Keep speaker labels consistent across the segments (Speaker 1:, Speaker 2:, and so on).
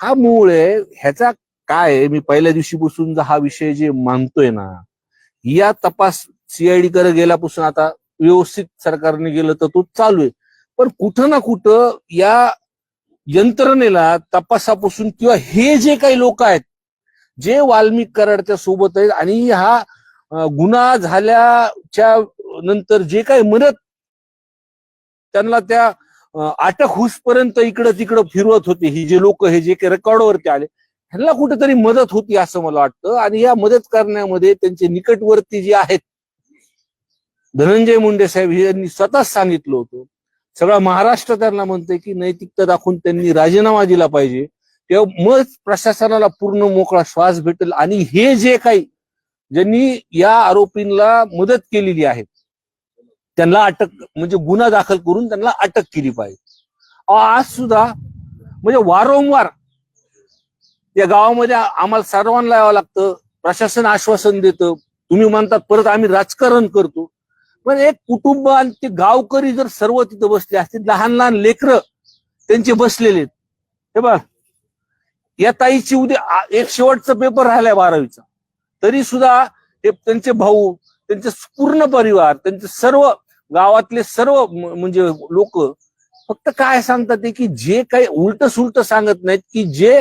Speaker 1: हा मूळ आहे ह्याचा काय मी पहिल्या दिवशीपासून हा विषय जे मानतोय ना या तपास सीआयडी कडे गेल्यापासून आता व्यवस्थित सरकारने गेलं तर तो चालू आहे. पण कुठं ना कुठं या यंत्रणेला तपासापासून किंवा हे जे काही लोक आहेत जे वाल्मिक कराडच्या सोबत आहेत आणि हा गुन्हा झाल्याच्यानंतर जे काही म्हणत त्यांना त्या अटक होईपर्यंत इकडं तिकडं फिरवत होते. ही जे लोक हे जे काही रेकॉर्डवरती आले ह्यांना कुठेतरी मदत होती असं मला वाटतं. आणि या मदत करण्यामध्ये त्यांचे निकटवर्ती जे आहेत धनंजय मुंडे साहेब हे यांनी स्वतःच सांगितलं होतं. सगळा महाराष्ट्र त्यांना म्हणतोय की नैतिकता दाखवून त्यांनी राजीनामा दिला पाहिजे. तेव्हा मग प्रशासनाला पूर्ण मोकळा श्वास भेटेल. आणि हे जे काही ज्यांनी या आरोपींना मदत केलेली आहे त्यांना अटक म्हणजे गुन्हा दाखल करून त्यांना अटक केली पाहिजे. अहो, आज सुद्धा म्हणजे वारंवार या गावामध्ये आम्हाला सर्वांना यावं लागतं प्रशासन आश्वासन देतं. तुम्ही म्हणतात परत आम्ही राजकारण करतो. पण एक कुटुंब आणि ते गावकरी जर सर्व तिथं बसले असतील लहान लहान लेकरं त्यांचे बसलेले हे बघ या ताईची उद्या एक शेवटचा पेपर राहिलाय बारावीचा. तरी सुद्धा हे त्यांचे भाऊ त्यांचे पूर्ण परिवार त्यांचे सर्व गावातले सर्व म्हणजे लोक फक्त काय सांगतात ते की जे काही उलट सुलट सांगत नाहीत की जे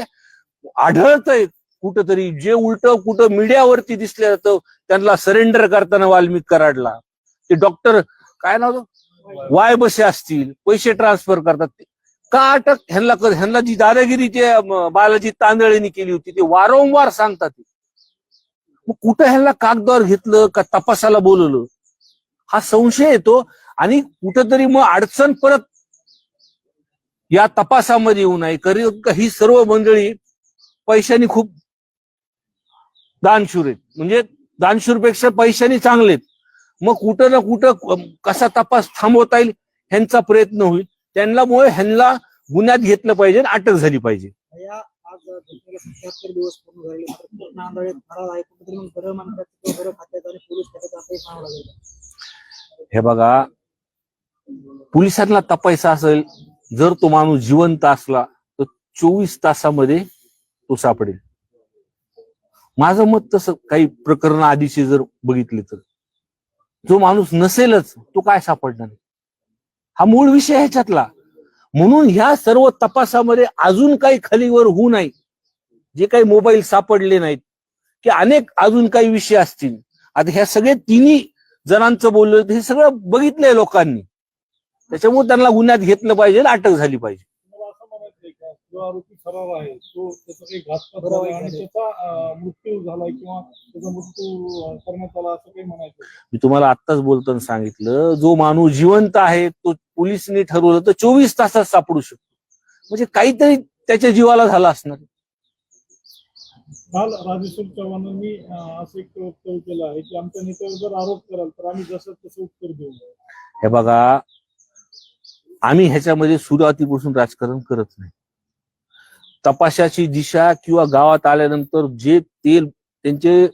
Speaker 1: आढळतंय कुठंतरी जे उलट कुठं मीडियावरती दिसलं जातं त्यांना सरेंडर करताना वाल्मिक कराडला. ते डॉक्टर काय नाव वाय बसे असतील पैसे ट्रान्सफर करतात. ते का अटक? ह्यांना कर ह्यांना जी दादागिरी ते बालाजी तांदळेनी केली होती ते वारंवार सांगतात. मग कुठं ह्यांना कागदावर घेतलं का तपासाला बोलवलं? हा संशय येतो आणि कुठंतरी मग अडचण परत या तपासामध्ये येऊ नये. करी ही सर्व मंडळी पैशानी खूप दानशूर आहेत. म्हणजे दानशूरपेक्षा पैशानी चांगलेत मग कुठं ना कुठं कसा तपास थांबवता येईल ह्यांचा प्रयत्न होईल. त्यांना मुळे ह्यांना गुन्ह्यात घेतलं पाहिजे आणि अटक झाली पाहिजे.
Speaker 2: दिवस
Speaker 1: हे बघा पोलिसांना तपायचा असेल जर तो माणूस जिवंत असला तर चोवीस तासामध्ये तो सापडेल. माझं मत तसं काही प्रकरण आधीचे जर बघितले तर. जो माणूस नसेलच तो काय सापडणार? हा मूळ विषय ह्याच्यातला. म्हणून ह्या सर्व तपासामध्ये अजून काही खालीवर होऊ नाही जे काही मोबाईल सापडले नाहीत की अनेक अजून काही विषय असतील. आता ह्या सगळे तिन्ही जणांचं बोललं हे सगळं बघितलंय लोकांनी. त्याच्यामुळे त्यांना गुन्ह्यात घेतलं पाहिजे अटक झाली पाहिजे.
Speaker 3: तुम्हाला असं म्हणायचंय का जो आरोपी फरार आहे तो त्याचा काही घातपात झालाय आणि त्याचा अं, मृत्यू झालाय किंवा त्याचा मृत्यू अं, करण्यात आला असं काही म्हणायचं
Speaker 1: मी तुम्हाला आत्ताच बोलताना सांगितलं जो माणूस जिवंत आहे तो पोलिसनी ठरवलं तर चोवीस तासात सापडू शकतो. म्हणजे काहीतरी त्याच्या जीवाला झाला असणार.
Speaker 3: काल राजेश्वर चव्हाणांनी असं एक वक्तव्य केलं आहे की आमच्या नेत्यावर जर आरोप कराल तर आम्ही जसं तसं उत्तर देऊ.
Speaker 1: हे बघा आम्ही ह्याच्यामध्ये सुरुवातीपासून राजकारण करत नाही. तपासाची दिशा किंवा गावात आल्यानंतर जे ते त्यांचे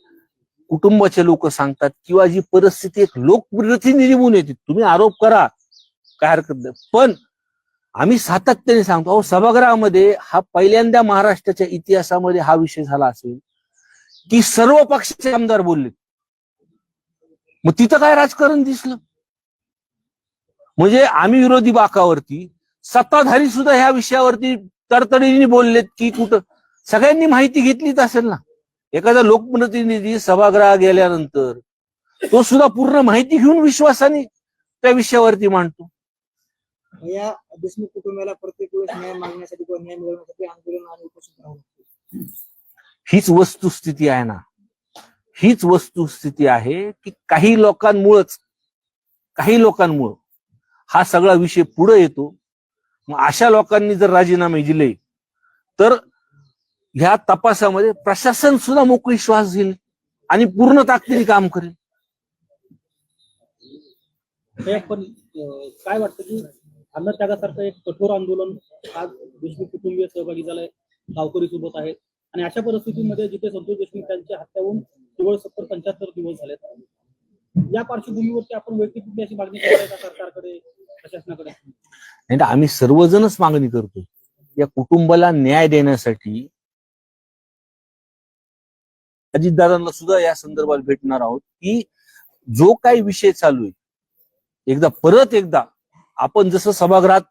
Speaker 1: कुटुंबाचे लोक सांगतात किंवा जी परिस्थिती एक लोकप्रतिनिधी म्हणून येते तुम्ही आरोप करा काय हरकत नाही. पण आम्ही सातत्याने सांगतो अहो सभागृहामध्ये हा पहिल्यांदा महाराष्ट्राच्या इतिहासामध्ये हा विषय झाला असेल की सर्व पक्षाचे आमदार बोलले मग तिथं काय राजकारण दिसलं? म्हणजे आम्ही विरोधी बाकावरती सत्ताधारी सुद्धा ह्या विषयावरती तडतडीने बोललेत की कुठं? सगळ्यांनी माहिती घेतलीच असेल ना. एखादा लोकप्रतिनिधी सभागृह गेल्यानंतर तो सुद्धा पूर्ण माहिती घेऊन विश्वासाने त्या विषयावरती मांडतो.
Speaker 2: या देशमुख कुटुंबाला प्रत्येक वेळेस न्याय मागण्यासाठी किंवा न्याय मिळवण्यासाठी आंदोलन आणि करावं लागतं.
Speaker 1: हीच वस्तुस्थिती आहे ना. हीच वस्तुस्थिती आहे की काही लोकांमुळेच काही लोकांमुळं हा सगळा विषय पुढे येतो. मग अशा लोकांनी जर राजीनामे दिले तर ह्या तपासामध्ये प्रशासन सुद्धा मोकळी श्वास घेईल आणि पूर्ण ताकदीने काम करेल.
Speaker 4: काय वाटतं की अन्नत्यागासारखं एक कठोर आंदोलन आज देशमुख कुटुंबीय सहभागी झालंय गावकरी सोबत आहेत. आणि अशा परिस्थितीमध्ये जिथे संतोष देशमुख त्यांच्या हत्या होऊन केवळ सत्तर पंच्याहत्तर दिवस झालेत. या पार्श्वभूमीवरती आपण वैयक्तिक अशी मागणी करताय का सरकारकडे प्रशासनाकडे?
Speaker 1: नाही तर आम्ही सर्वजणच मागणी करतो या कुटुंबाला न्याय देण्यासाठी अजितदादांना सुद्धा या संदर्भात भेटणार आहोत की जो काही विषय चालू आहे एकदा परत एकदा आपण जसं सभागृहात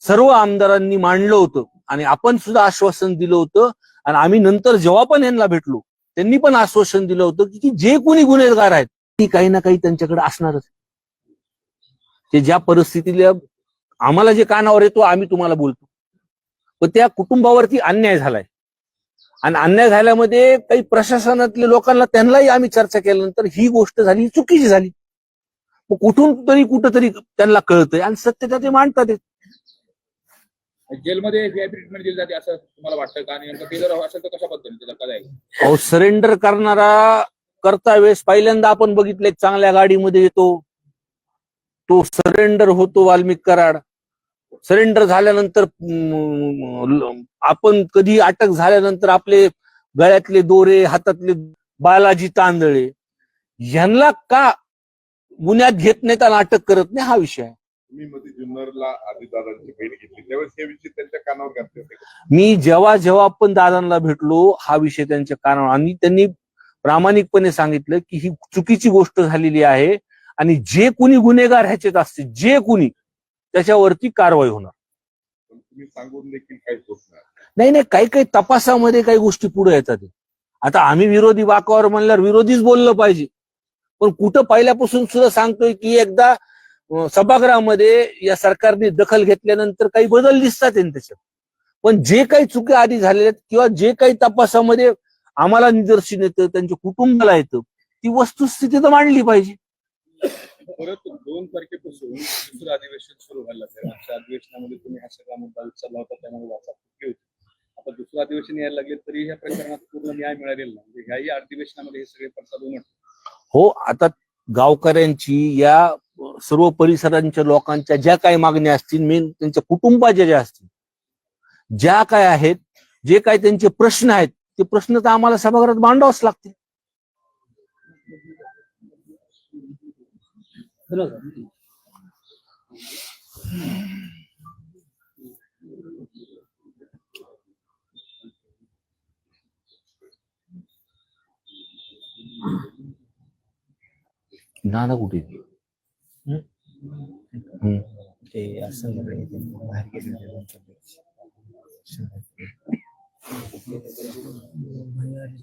Speaker 1: सर्व आमदारांनी मांडलं होतं आणि आपण सुद्धा आश्वासन दिलं होतं आणि आम्ही नंतर जेव्हा पण यांना भेटलो त्यांनी पण आश्वासन दिलं होतं की- की जे कोणी गुन्हेगार आहेत ती काही ना काही त्यांच्याकडे असणारच. ते ज्या परिस्थितीला आम्हाला जे कानावर येतो आम्ही तुम्हाला बोलतो. पण त्या कुटुंबावरती अन्याय झालाय. आणि अन्याय झाल्यामध्ये काही प्रशासनातल्या लोकांना त्यांनाही आम्ही चर्चा केल्यानंतर ही गोष्ट झाली चुकीची झाली. कुठून तरी कुठंतरी त्यांना कळतंय. आणि सत्यता ते मांडतात.
Speaker 5: जेलमध्ये ट्रीटमेंट दिली जाते असं तुम्हाला वाटतं का? आणि ते जर असेल तर कशा पद्धतीने
Speaker 1: सरेंडर करणारा करता वेळेस पहिल्यांदा आपण बघितले चांगल्या गाडीमध्ये येतो. तो सरेंडर होतो वाल्मिक कराड. सरेंडर झाल्यानंतर आपण कधी अटक झाल्यानंतर आपले गळ्यातले दोरे हातातले बालाजी तांदळे यांना का गुन्ह्यात घेत नाहीत आणि अटक करत नाही हा विषय आहे.
Speaker 6: तुम्ही मध्ये जुन्नरला आदिदादांची भेट घेतली त्यावेळेस हे विषय त्यांच्या कानावर घातले होते का?
Speaker 1: मी जेव्हा जेव्हा पण दादांना भेटलो हा विषय त्यांच्या कानावर आणि त्यांनी प्रामाणिकपणे सांगितलं की ही चुकीची गोष्ट झालेली आहे आणि जे कुणी गुन्हेगार ह्याच्यात असतील जे कुणी त्याच्यावरती कारवाई होणार.
Speaker 6: सांगून देखील काहीच होत नाही.
Speaker 1: नाही नाही काही काही तपासामध्ये काही गोष्टी पुढे येतात. आता आम्ही विरोधी वाकावर म्हणल्यावर विरोधीच बोललं पाहिजे. पण कुठं पाहिल्यापासून सुद्धा सांगतोय की एकदा सभागृहामध्ये या सरकारने दखल घेतल्यानंतर काही बदल दिसतात त्याच्यात. पण जे काही चुके आधी झालेल्या आहेत किंवा जे काही तपासामध्ये आम्हाला निदर्शन येतं त्यांच्या कुटुंबाला येतं ती वस्तुस्थिती तर मांडली पाहिजे.
Speaker 5: परत दोन तारखेपासून दुसरं अधिवेशन सुरू व्हायला लागलं अधिवेशनामध्ये तुम्ही हा सगळा मुद्दा उचलला होता त्यामुळे वाचा फुटली होती. आता दुसरं अधिवेशन यायला लागले तरी ह्या प्रकरणात पूर्ण न्याय मिळालेला नाही. म्हणजे ह्याही अधिवेशनामध्ये हे सगळे प्रसाद उमटले
Speaker 1: हो आता गावकऱ्यांची या सर्व परिसरांच्या लोकांच्या ज्या काही मागण्या असतील मेन त्यांच्या कुटुंबाच्या ज्या असतील ज्या काय आहेत जे काही त्यांचे प्रश्न आहेत ते प्रश्न तर आम्हाला सभागृहात मांडावच लागतील.
Speaker 4: बरोबर
Speaker 1: नाना कुठे हम्म.
Speaker 2: ते असं बाहेर गेले